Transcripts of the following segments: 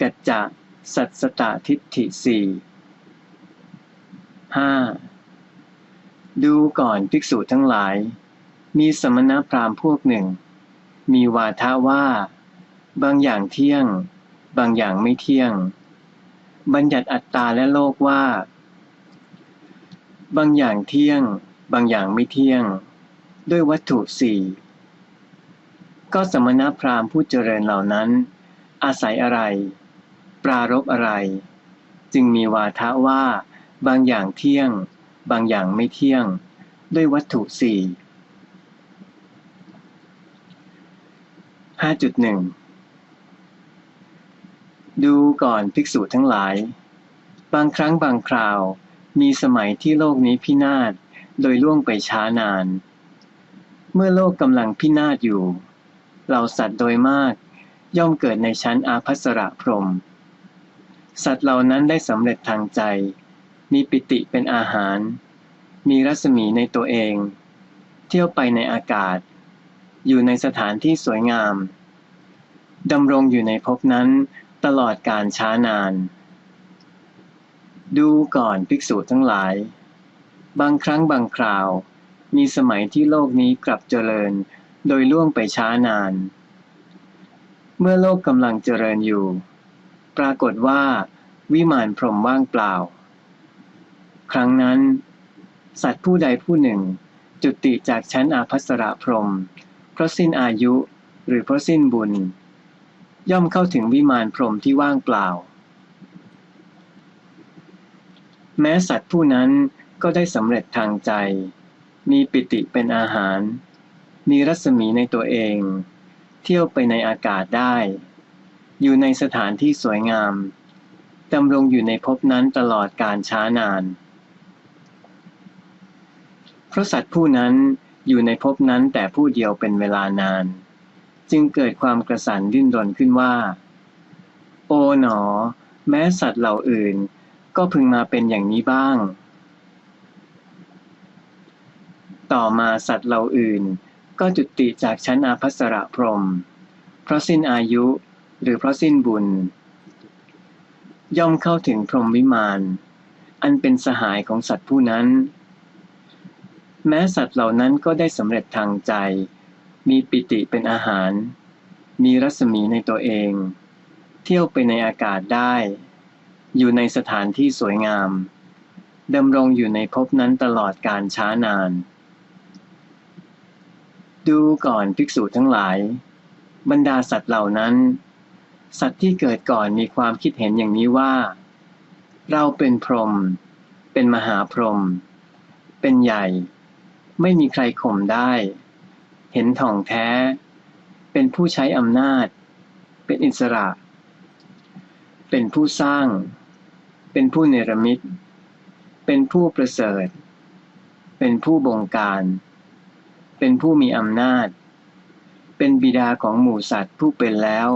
กัจจะสัตสตาทิฏฐิสี่ห้าดูก่อนภิกษุทั้งหลาย มีสมณพราหมณ์พวกหนึ่ง มีวาทะว่า บางอย่างเที่ยง บางอย่างไม่เที่ยง บัญญัติอัตตาและโลกว่า บางอย่างเที่ยง บางอย่างไม่เที่ยง ด้วยวัตถุสี่ก็สมณพราหมณ์ผู้เจริญเหล่านั้น อาศัยอะไร ปรารบอะไร จึงมีวาทะว่า บางอย่างเที่ยง บางอย่างไม่เที่ยง ด้วยวัตถุสี่ห้าจุดหนึ่งดูก่อนภิกษุทั้งหลาย บางครั้งบางคราว มีสมัยที่โลกนี้พินาศโดยล่วงไปช้านาน เมื่อโลกกำลังพินาศอยู่เหล่าสัตว์โดยมาก ย่อมเกิดในชั้นอาภัสระพรม สัตว์เหล่านั้นได้สำเร็จทางใจ มีปิติเป็นอาหาร มีรัศมีในตัวเอง เที่ยวไปในอากาศ อยู่ในสถานที่สวยงาม ดำรงอยู่ในภพนั้นตลอดการช้านาน ดูก่อนภิกษุทั้งหลาย บางครั้งบางคราว มีสมัยที่โลกนี้กลับเจริญโดยล่วงไปช้านาน เมื่อโลกกำลังเจริญอยู่ ปรากฏว่า วิมานพรหมว่างเปล่า ครั้งนั้น สัตว์ผู้ใดผู้หนึ่ง จุติจากชั้นอาภัสระพรหมเพราะสิ้นอายุหรือเพราะสิ้นบุญ ย่อมเข้าถึงวิมานพรหมที่ว่างเปล่า แม้สัตว์ผู้นั้นก็ได้สำเร็จทางใจ มีปิติเป็นอาหาร มีรัศมีในตัวเอง เที่ยวไปในอากาศได้ อยู่ในสถานที่สวยงาม ดำรงอยู่ในภพนั้นตลอดการช้านาน เพราะสัตว์ผู้นั้นอยู่ในภพนั้นแต่ผู้เดียวเป็นเวลานาน จึงเกิดความกระสันดิ้นรนขึ้นว่า โอ๋หนอ แม้สัตว์เหล่าอื่น ก็พึงมาเป็นอย่างนี้บ้าง ต่อมาสัตว์เหล่าอื่น ก็จุติจากชั้นอาภัสระพรม เพราะสิ้นอายุหรือเพราะสิ้นบุญ ย่อมเข้าถึงพรหมวิมาน อันเป็นสหายของสัตว์ผู้นั้น แม้สัตว์เหล่านั้นก็ได้สำเร็จทางใจ มีปิติเป็นอาหาร มีรัศมีในตัวเอง เที่ยวไปในอากาศได้ อยู่ในสถานที่สวยงามดำรงอยู่ในภพนั้นตลอดการช้านาน ดูก่อนภิกษุทั้งหลาย บรรดาสัตว์เหล่านั้น สัตว์ที่เกิดก่อนมีความคิดเห็นอย่างนี้ว่า เราเป็นพรหมเป็นมหาพรหมเป็นใหญ่ ไม่มีใครข่มได้ เห็นท่องแท้ เป็นผู้ใช้อำนาจ เป็นอิสระ เป็นผู้สร้าง เป็นผู้เนรมิต เป็นผู้ประเสริฐ เป็นผู้บงการ เป็นผู้มีอำนาจ เป็นบิดาของหมู่สัตว์ผู้เป็นแล้ว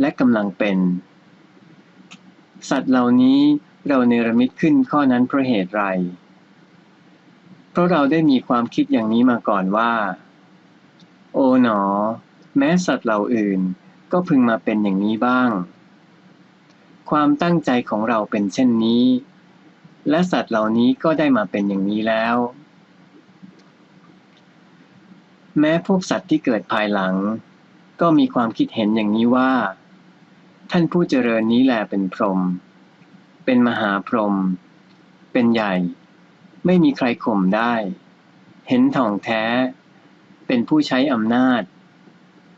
และกำลังเป็น สัตว์เหล่านี้เราเนรมิตขึ้นข้อนั้นเพราะเหตุไร เพราะเราได้มีความคิดอย่างนี้มาก่อนว่า โอ๋หนอ แม้สัตว์เหล่าอื่นก็พึงมาเป็นอย่างนี้บ้าง ความตั้งใจของเราเป็นเช่นนี้ และสัตว์เหล่านี้ก็ได้มาเป็นอย่างนี้แล้ว แม้พวกสัตว์ที่เกิดภายหลัง ก็มีความคิดเห็นอย่างนี้ว่า ท่านผู้เจริญนี้แหละเป็นพรหมเป็นมหาพรหมเป็นใหญ่ ไม่มีใครข่มได้ เห็นท่องแท้ เป็นผู้ใช้อำนาจ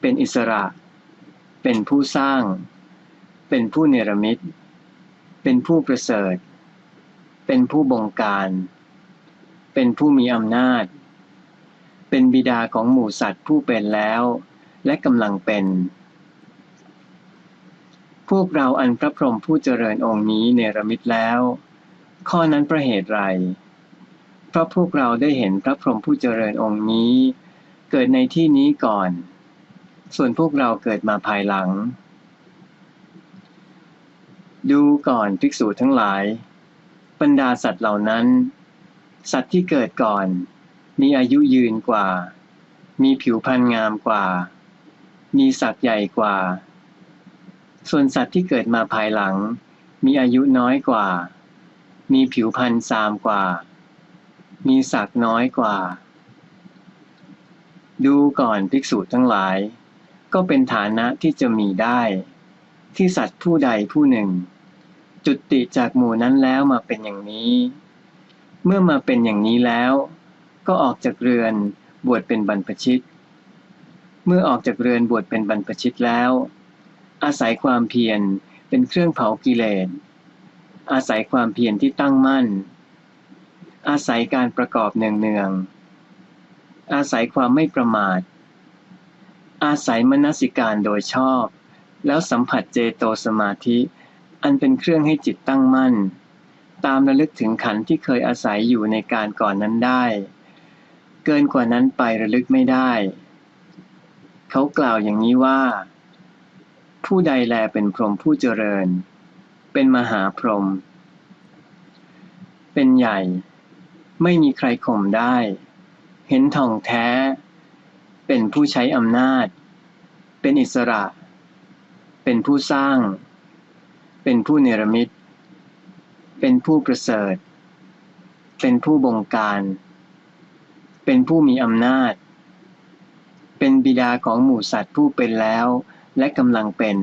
เป็นอิสระ เป็นผู้สร้าง เป็นผู้เนรมิต เป็นผู้ประเสริฐ เป็นผู้บงการ เป็นผู้มีอำนาจ เป็นบิดาของหมู่สัตว์ผู้เป็นแล้ว และกำลังเป็น พวกเราอันพระพรหมผู้เจริญองค์นี้เนรมิตแล้ว ข้อนั้นประเหตุไรเพราะพวกเราได้เห็นพระพรหมผู้เจริญองค์นี้ เกิดในที่นี้ก่อน ส่วนพวกเราเกิดมาภายหลัง ดูก่อนภิกษุทั้งหลาย บรรดาสัตว์เหล่านั้น สัตว์ที่เกิดก่อน มีอายุยืนกว่า มีผิวพรรณงามกว่า มีศักย์ใหญ่กว่า ส่วนสัตว์ที่เกิดมาภายหลัง มีอายุน้อยกว่า มีผิวพรรณซามกว่า มีศักดิ์น้อยกว่า ดูก่อนภิกษุทั้งหลาย ก็เป็นฐานะที่จะมีได้ ที่สัตว์ผู้ใดผู้หนึ่ง จุติจากหมู่นั้นแล้วมาเป็นอย่างนี้ เมื่อมาเป็นอย่างนี้แล้ว ก็ออกจากเรือนบวชเป็นบรรพชิต เมื่อออกจากเรือนบวชเป็นบรรพชิตแล้ว อาศัยความเพียรเป็นเครื่องเผากิเลส อาศัยความเพียรที่ตั้งมั่น อาศัยการประกอบเนืองๆ อาศัยความไม่ประมาท อาศัยมนสิการโดยชอบ แล้วสัมผัสเจโตสมาธิ อันเป็นเครื่องให้จิตตั้งมั่น ตามระลึกถึงขันธ์ที่เคยอาศัยอยู่ในการก่อนนั้นได้ กินกว่านั้นไประลึกไม่ได้ เขากล่าวอย่างนี้ว่า ผู้ใดแลเป็นพรหมผู้เจริญ เป็นมหาพรหมเป็นใหญ่ ไม่มีใครข่มได้ เห็นท่องแท้ เป็นผู้ใช้อำนาจ เป็นอิสระ เป็นผู้สร้าง เป็นผู้เนรมิต เป็นผู้ประเสริฐ เป็นผู้บงการ เป็นผู้มีอำนาจ เป็นบิดาของหมู่สัตว์ผู้เป็นแล้วและกำลังเป็น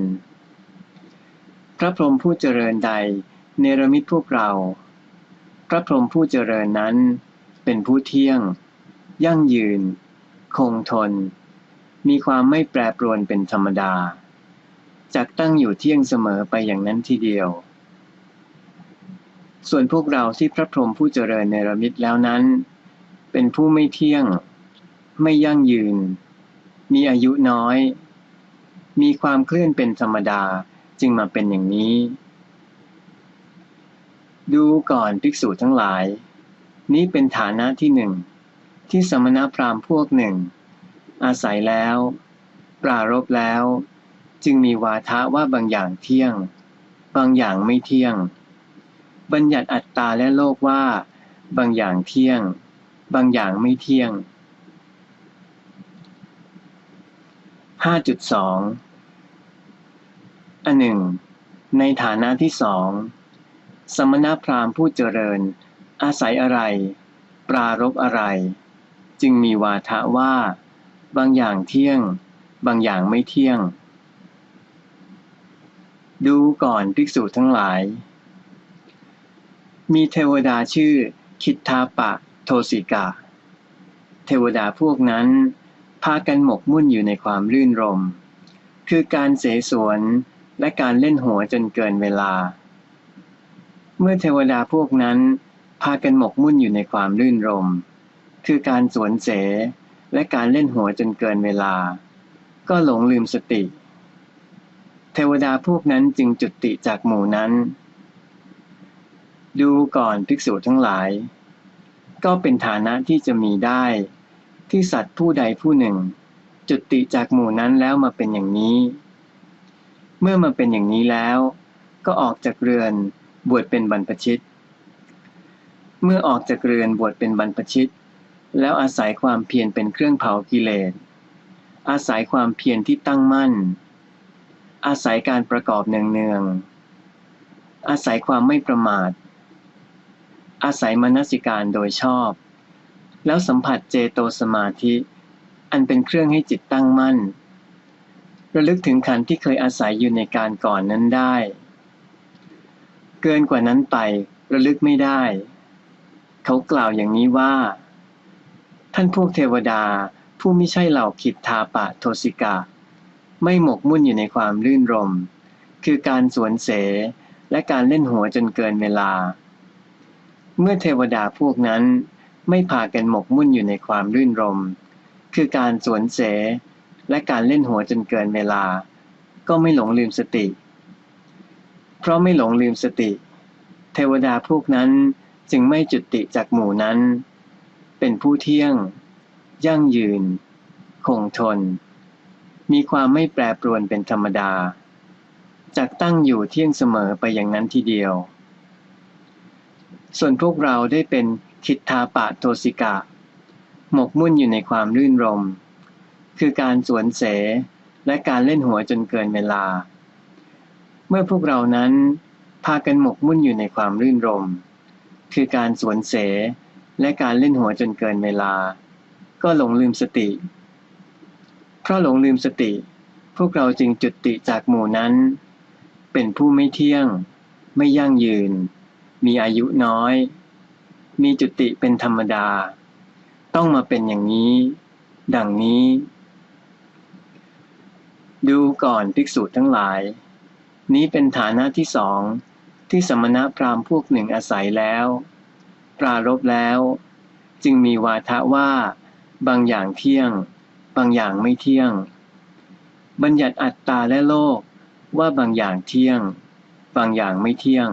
พระพรหมผู้เจริญใดเนรมิตพวกเรา พระพรหมผู้เจริญนั้น เป็นผู้เที่ยง ยั่งยืน คงทน มีความไม่แปรปรวนเป็นธรรมดาจากตั้งอยู่เที่ยงเสมอไปอย่างนั้นทีเดียว ส่วนพวกเราที่พระพรหมผู้เจริญเนรมิตแล้วนั้น เป็นผู้ไม่เที่ยง ไม่ยั่งยืน มีอายุน้อย มีความเคลื่อนเป็นธรรมดาจึงมาเป็นอย่างนี้ ดูก่อนภิกษุทั้งหลาย นี้เป็นฐานะที่หนึ่ง ที่สมณพราหมณ์พวกหนึ่ง อาศัยแล้ว ปรารบแล้ว จึงมีวาทะว่าบางอย่างเที่ยง บางอย่างไม่เที่ยง บัญญัติอัตตาและโลกว่า บางอย่างเที่ยง บางอย่างไม่เที่ยง 5.2 อันหนึ่ง ในฐานะที่สอง สมณพราหมณ์ผู้เจริญ อาศัยอะไร ปรารบอะไร จึงมีวาทะว่า บางอย่างเที่ยง บางอย่างไม่เที่ยง ดูก่อนภิกษุทั้งหลาย มีเทวดาชื่อคิทาปะ โทสิกาเทวดาพวกนั้น พากันหมกมุ่นอยู่ในความรื่นรม คือการเสสวนและการเล่นหัวจนเกินเวลา เมื่อเทวดาพวกนั้น พากันหมกมุ่นอยู่ในความรื่นรม คือการสวนเสและการเล่นหัวจนเกินเวลา ก็หลงลืมสติ เทวดาพวกนั้นจึงจุติจากหมู่นั้น ดูก่อนภิกษุทั้งหลาย ก็เป็นฐานะที่จะมีได้ ที่สัตว์ผู้ใดผู้หนึ่ง จุติจากหมู่นั้นแล้วมาเป็นอย่างนี้ เมื่อมาเป็นอย่างนี้แล้ว ก็ออกจากเรือนบวชเป็นบรรพชิต เมื่อออกจากเรือนบวชเป็นบรรพชิต แล้วอาศัยความเพียรเป็นเครื่องเผากิเลส อาศัยความเพียรที่ตั้งมั่น อาศัยการประกอบเนืองๆอาศัยความไม่ประมาท อาศัยมนสิการโดยชอบ แล้วสัมผัสเจโตสมาธิ อันเป็นเครื่องให้จิตตั้งมั่น ระลึกถึงขันธ์ที่เคยอาศัยอยู่ในการก่อนนั้นได้ เกินกว่านั้นไประลึกไม่ได้ เขากล่าวอย่างนี้ว่า ท่านพวกเทวดาผู้ไม่ใช่เหล่าขิดทาปะโทสิกาไม่หมกมุ่นอยู่ในความรื่นรม คือการสวนเส และการเล่นหัวจนเกินเวลา เมื่อเทวดาพวกนั้นไม่พากันหมกมุ่นอยู่ในความรื่นรม คือการสวนเส และการเล่นหัวจนเกินเวลา ก็ไม่หลงลืมสติ เพราะไม่หลงลืมสติ เทวดาพวกนั้นจึงไม่จุติจากหมู่นั้น เป็นผู้เที่ยง ยั่งยืน คงทน มีความไม่แปรปรวนเป็นธรรมดา จากตั้งอยู่เที่ยงเสมอไปอย่างนั้นทีเดียว ส่วนพวกเราได้เป็นคิดทาปะโทสิกะ หมกมุ่นอยู่ในความรื่นรม คือการสวนเส และการเล่นหัวจนเกินเวลา เมื่อพวกเรานั้นพากันหมกมุ่นอยู่ในความรื่นรม คือการสวนเส และการเล่นหัวจนเกินเวลา ก็หลงลืมสติ เพราะหลงลืมสติ พวกเราจึงจุดติจากหมู่นั้น เป็นผู้ไม่เที่ยง ไม่ยั่งยืน มีอายุน้อย มีจุติเป็นธรรมดา ต้องมาเป็นอย่างนี้ ดังนี้ ดูก่อนภิกษุทั้งหลาย นี้เป็นฐานะที่สองที่สมณพราหมณ์พวกหนึ่งอาศัยแล้ว ปรารบแล้ว จึงมีวาทะว่า บางอย่างเที่ยง บางอย่างไม่เที่ยง บัญญัติอัตตาและโลกว่าบางอย่างเที่ยง บางอย่างไม่เที่ยง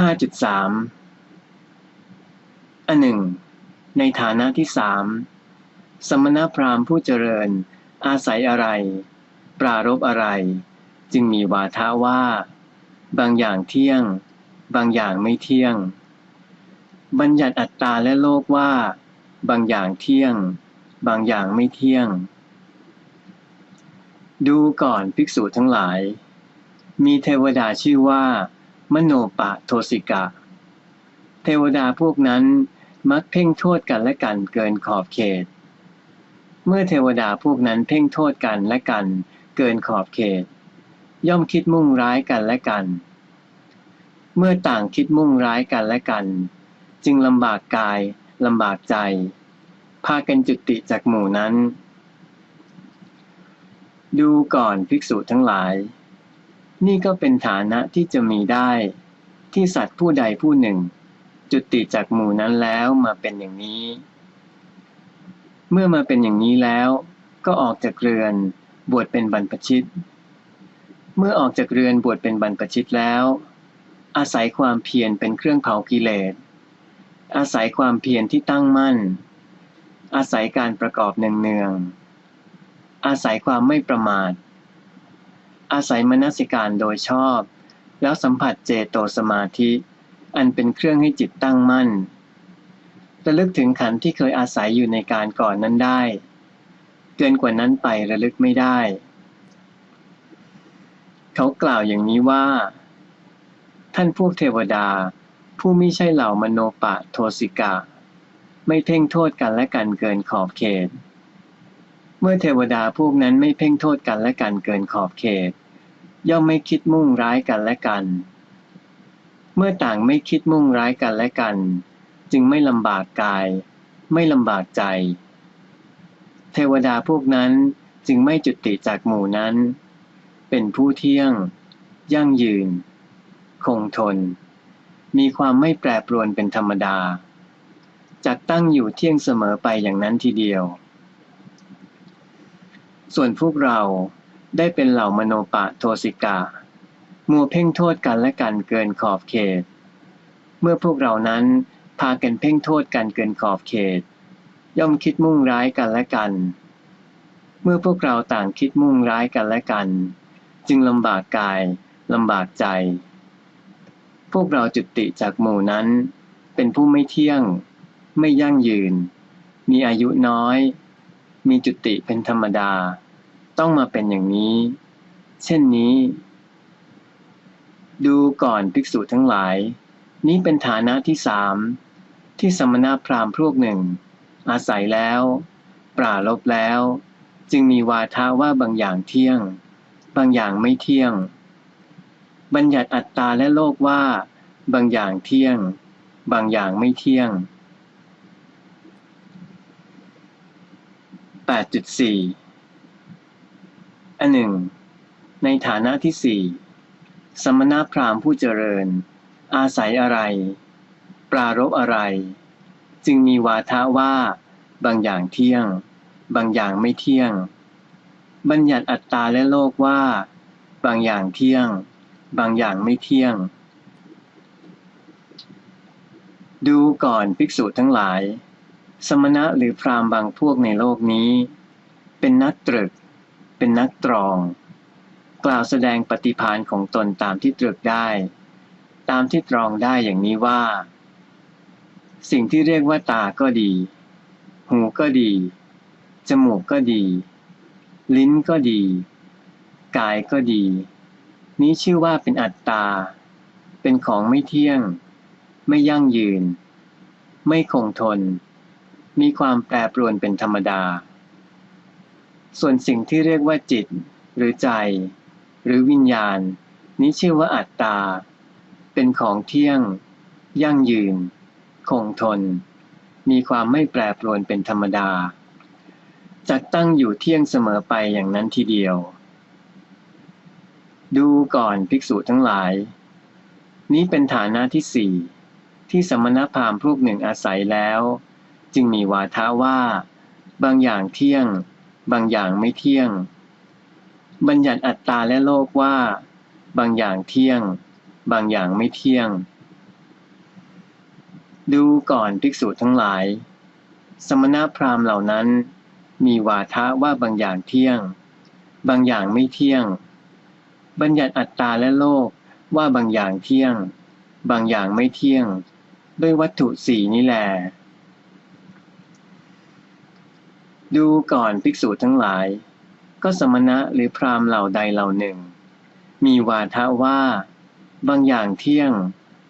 5.3อันหนึ่ง ในฐานะที่สามสมณพราหมณ์ผู้เจริญ อาศัยอะไร ปรารบอะไร จึงมีวาทะว่า บางอย่างเที่ยง บางอย่างไม่เที่ยง บัญญัติอัตตาและโลกว่า บางอย่างเที่ยง บางอย่างไม่เที่ยง ดูก่อนภิกษุทั้งหลาย มีเทวดาชื่อว่า มโนปะโทสิกะ เทวดาพวกนั้นมักเพ่งโทษกันและกันเกินขอบเขต เมื่อเทวดาพวกนั้นเพ่งโทษกันและกันเกินขอบเขต ย่อมคิดมุ่งร้ายกันและกัน เมื่อต่างคิดมุ่งร้ายกันและกัน จึงลำบากกายลำบากใจ พากันจุติจากหมู่นั้น ดูก่อนภิกษุทั้งหลาย นี่ก็เป็นฐานะที่จะมีได้ ที่สัตว์ผู้ใดผู้หนึ่ง จุติจากหมู่นั้นแล้วมาเป็นอย่างนี้ เมื่อมาเป็นอย่างนี้แล้ว ก็ออกจากเรือนบวชเป็นบรรพชิต เมื่อออกจากเรือนบวชเป็นบรรพชิตแล้ว อาศัยความเพียรเป็นเครื่องเผากิเลส อาศัยความเพียรที่ตั้งมั่น อาศัยการประกอบเนืองๆอาศัยความไม่ประมาท อาศัยมนสิการโดยชอบ แล้วสัมผัสเจโตสมาธิ อันเป็นเครื่องให้จิตตั้งมั่นระลึกถึงขันธ์ที่เคยอาศัยอยู่ในการก่อนนั้นได้ เกินกว่านั้นไประลึกไม่ได้ เขากล่าวอย่างนี้ว่า ท่านพวกเทวดา ผู้มิใช่เหล่ามโนปะโทสิกะ ไม่เพ่งโทษกันและกันเกินขอบเขต เมื่อเทวดาพวกนั้นไม่เพ่งโทษกันและกันเกินขอบเขต ย่อมไม่คิดมุ่งร้ายกันและกัน เมื่อต่างไม่คิดมุ่งร้ายกันและกัน จึงไม่ลำบากกาย ไม่ลำบากใจ เทวดาพวกนั้นจึงไม่จุติจากหมู่นั้น เป็นผู้เที่ยง ยั่งยืน คงทน มีความไม่แปรปรวนเป็นธรรมดาจักตั้งอยู่เที่ยงเสมอไปอย่างนั้นทีเดียว ส่วนพวกเรา ได้เป็นเหล่ามโนปะโทสิกามัวเพ่งโทษกันและกันเกินขอบเขต เมื่อพวกเรานั้นพากันเพ่งโทษกันเกินขอบเขต ย่อมคิดมุ่งร้ายกันและกัน เมื่อพวกเราต่างคิดมุ่งร้ายกันและกัน จึงลำบากกายลำบากใจ พวกเราจุติจากหมู่นั้น เป็นผู้ไม่เที่ยง ไม่ยั่งยืน มีอายุน้อย มีจุติเป็นธรรมดา ต้องมาเป็นอย่างนี้ เช่นนี้ ดูก่อนภิกษุทั้งหลาย นี้เป็นฐานะที่สามที่สมณพราหมณ์พวกหนึ่ง อาศัยแล้ว ปราลบแล้ว จึงมีวาทะว่าบางอย่างเที่ยง บางอย่างไม่เที่ยง บัญญัติอัตตาและโลกว่า บางอย่างเที่ยง บางอย่างไม่เที่ยง 8.4 อันหนึ่ง ในฐานะที่สี่สมณพราหมณ์ผู้เจริญ อาศัยอะไร ปรารบอะไร จึงมีวาทะว่า บางอย่างเที่ยง บางอย่างไม่เที่ยง บัญญัติอัตตาและโลกว่า บางอย่างเที่ยง บางอย่างไม่เที่ยง ดูก่อนภิกษุทั้งหลาย สมณะหรือพราหมณ์บางพวกในโลกนี้ เป็นนักตรึก เป็นนักตรอง กล่าวแสดงปฏิพานของตนตามที่ตรึกได้ ตามที่ตรองได้อย่างนี้ว่า สิ่งที่เรียกว่าตาก็ดี หูก็ดี จมูกก็ดี ลิ้นก็ดี กายก็ดี นี้ชื่อว่าเป็นอัตตา เป็นของไม่เที่ยง ไม่ยั่งยืน ไม่คงทน มีความแปรปรวนเป็นธรรมดา ส่วนสิ่งที่เรียกว่าจิต หรือใจ หรือวิญญาณ นี้ชื่อว่าอัตตา เป็นของเที่ยง ยั่งยืน คงทน มีความไม่แปรปรวนเป็นธรรมดา จัดตั้งอยู่เที่ยงเสมอไปอย่างนั้นทีเดียว ดูก่อนภิกษุทั้งหลาย นี้เป็นฐานะที่สี่ที่สมณพราหมณ์พวกหนึ่งอาศัยแล้ว จึงมีวาทะว่า บางอย่างเที่ยง บางอย่างไม่เที่ยง บัญญัติอัตตาและโลกว่า บางอย่างเที่ยง บางอย่างไม่เที่ยง ดูก่อนภิกษุทั้งหลาย สมณพราหมณ์เหล่านั้น มีวาทะว่าบางอย่างเที่ยง บางอย่างไม่เที่ยง บัญญัติอัตตาและโลกว่าบางอย่างเที่ยง บางอย่างไม่เที่ยง ด้วยวัตถุสี่นี้แหละ ดูก่อนภิกษุทั้งหลาย ก็สมณะหรือพราหมณ์เหล่าใดเหล่าหนึ่ง มีวาทะว่า บางอย่างเที่ยง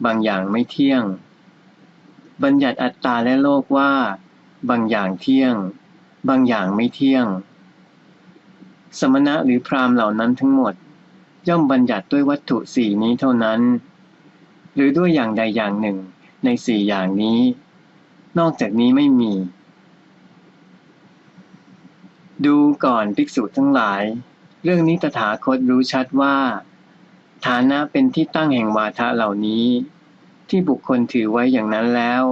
บางอย่างไม่เที่ยง บัญญัติอัตตาและโลกว่า บางอย่างเที่ยง บางอย่างไม่เที่ยง สมณะหรือพราหมณ์เหล่านั้นทั้งหมด ย่อมบัญญัติด้วยวัตถุสี่นี้เท่านั้น หรือด้วยอย่างใดอย่างหนึ่งในสี่อย่างนี้ นอกจากนี้ไม่มี ดูก่อนภิกษุทั้งหลาย เรื่องนี้ตถาคตรู้ชัดว่า ฐานะเป็นที่ตั้งแห่งวาทะเหล่านี้ ที่บุคคลถือไว้อย่างนั้นแล้ว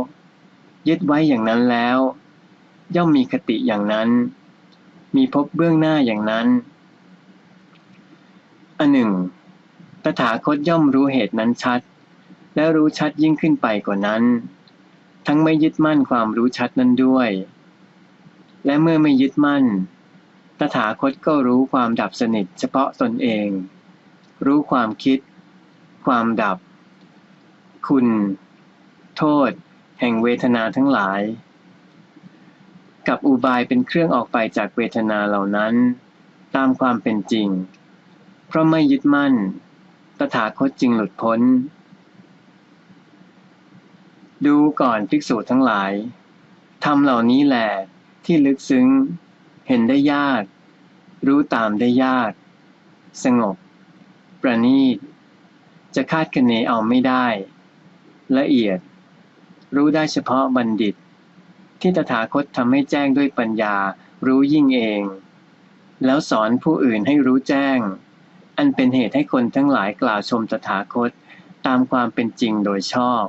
ยึดไว้อย่างนั้นแล้ว ย่อมมีคติอย่างนั้น มีพบเบื้องหน้าอย่างนั้นอันหนึ่งตถาคตย่อมรู้เหตุนั้นชัด และรู้ชัดยิ่งขึ้นไปกว่านั้น ทั้งไม่ยึดมั่นความรู้ชัดนั้นด้วย และเมื่อไม่ยึดมั่น ตถาคตก็รู้ความดับสนิทเฉพาะตนเอง รู้ความคิด ความดับ คุณ โทษ แห่งเวทนาทั้งหลาย กับอุบายเป็นเครื่องออกไปจากเวทนาเหล่านั้น ตามความเป็นจริง เพราะไม่ยึดมั่น ตถาคตจึงหลุดพ้น ดูก่อนภิกษุทั้งหลายทำเหล่านี้แหละที่ลึกซึ้ง เห็นได้ยาก รู้ตามได้ยาก สงบ ประณีต จะคาดคะเนเอาไม่ได้ ละเอียด รู้ได้เฉพาะบัณฑิต ที่ตถาคตทำให้แจ้งด้วยปัญญา รู้ยิ่งเอง แล้วสอนผู้อื่นให้รู้แจ้ง อันเป็นเหตุให้คนทั้งหลายกล่าวชมตถาคตตามความเป็นจริงโดยชอบ